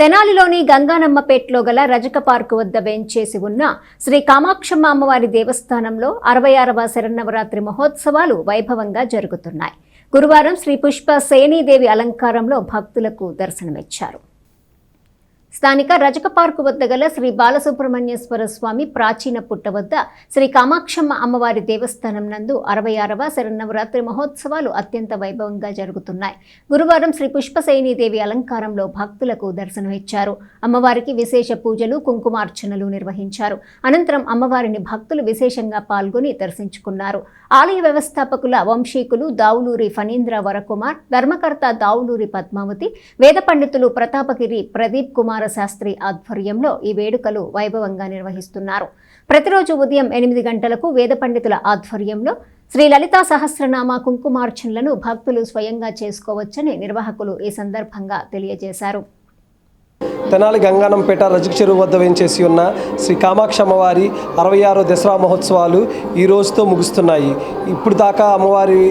తెనాలిలోని గంగానమ్మపేటలో గల రజక పార్కు వద్ద వేంచేసి ఉన్న శ్రీ కామాక్షమ్మ అమ్మవారి దేవస్థానంలో అరవై ఆరవ శరన్నవరాత్రి మహోత్సవాలు వైభవంగా జరుగుతున్నాయి. గురువారం శ్రీ పుష్ప సేనీదేవి అలంకారంలో భక్తులకు దర్శనమిచ్చారు. స్థానిక రజక పార్కు వద్ద గల శ్రీ బాలసుబ్రహ్మణ్యేశ్వర స్వామి ప్రాచీన పుట్ట వద్ద శ్రీ కామాక్షమ్మ అమ్మవారి దేవస్థానం నందు అరవై ఆరవ శరన్నవరాత్రి మహోత్సవాలు అత్యంత వైభవంగా జరుగుతున్నాయి. గురువారం శ్రీ పుష్పసేనీదేవి అలంకారంలో భక్తులకు దర్శనమిచ్చారు. అమ్మవారికి విశేష పూజలు కుంకుమార్చనలు నిర్వహించారు. అనంతరం అమ్మవారిని భక్తులు విశేషంగా పాల్గొని దర్శించుకున్నారు. ఆలయ వ్యవస్థాపకుల వంశీకులు దావులూరి ఫణీంద్ర వరకుమార్ ధర్మకర్త దావులూరి పద్మావతి వేద పండితులు ప్రతాపగిరి ప్రదీప్ కుమార్ శాస్త్రి ఆధ్వర్యంలో ఈ వేడుకలు వైభవంగా నిర్వహిస్తున్నారు. ప్రతిరోజు ఉదయం ఎనిమిది గంటలకు వేద పండితుల ఆధ్వర్యంలో శ్రీ లలితా సహస్రనామ కుంకుమార్చనలను భక్తులు స్వయంగా చేసుకోవచ్చని నిర్వాహకులు ఈ సందర్భంగా తెలియజేశారు. తెనాలి గంగానంపేట రజక చెరువు వద్ద వేంచేసి ఉన్న శ్రీ కామాక్షి అమ్మవారి అరవై ఆరో దసరా మహోత్సవాలు ఈ రోజుతో ముగుస్తున్నాయి. ఇప్పుడు దాకా అమ్మవారి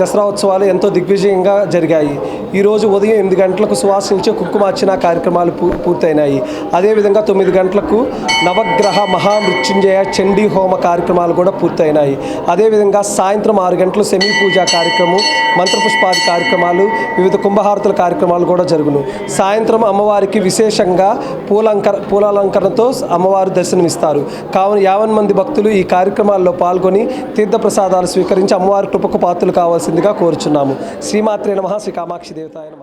దసరా ఉత్సవాలు ఎంతో దిగ్విజయంగా జరిగాయి. ఈరోజు ఉదయం ఎనిమిది గంటలకు సువాసించే కుంకుమార్చన కార్యక్రమాలు పూ పూర్తయినాయి. అదేవిధంగా తొమ్మిది గంటలకు నవగ్రహ మహామృత్యుంజయ చండీ హోమ కార్యక్రమాలు కూడా పూర్తయినాయి. అదేవిధంగా సాయంత్రం ఆరు గంటలు సెమీ పూజ కార్యక్రమం మంత్రపుష్పాది కార్యక్రమాలు వివిధ కుంభహారతుల కార్యక్రమాలు కూడా జరుగును. సాయంత్రం అమ్మవారికి విశేషంగా పూలంకర పూలాలంకరణతో అమ్మవారు దర్శనమిస్తారు. కావున యావన్ మంది భక్తులు ఈ కార్యక్రమాల్లో పాల్గొని తీర్థప్రసాదాలు స్వీకరించి అమ్మవారి కృపకు పాత్రలు చేయాల్సిందిగా కోరుచున్నాము. శ్రీమాత్రే నమ శ్రీ కామాక్షి దేవతాయ నమ.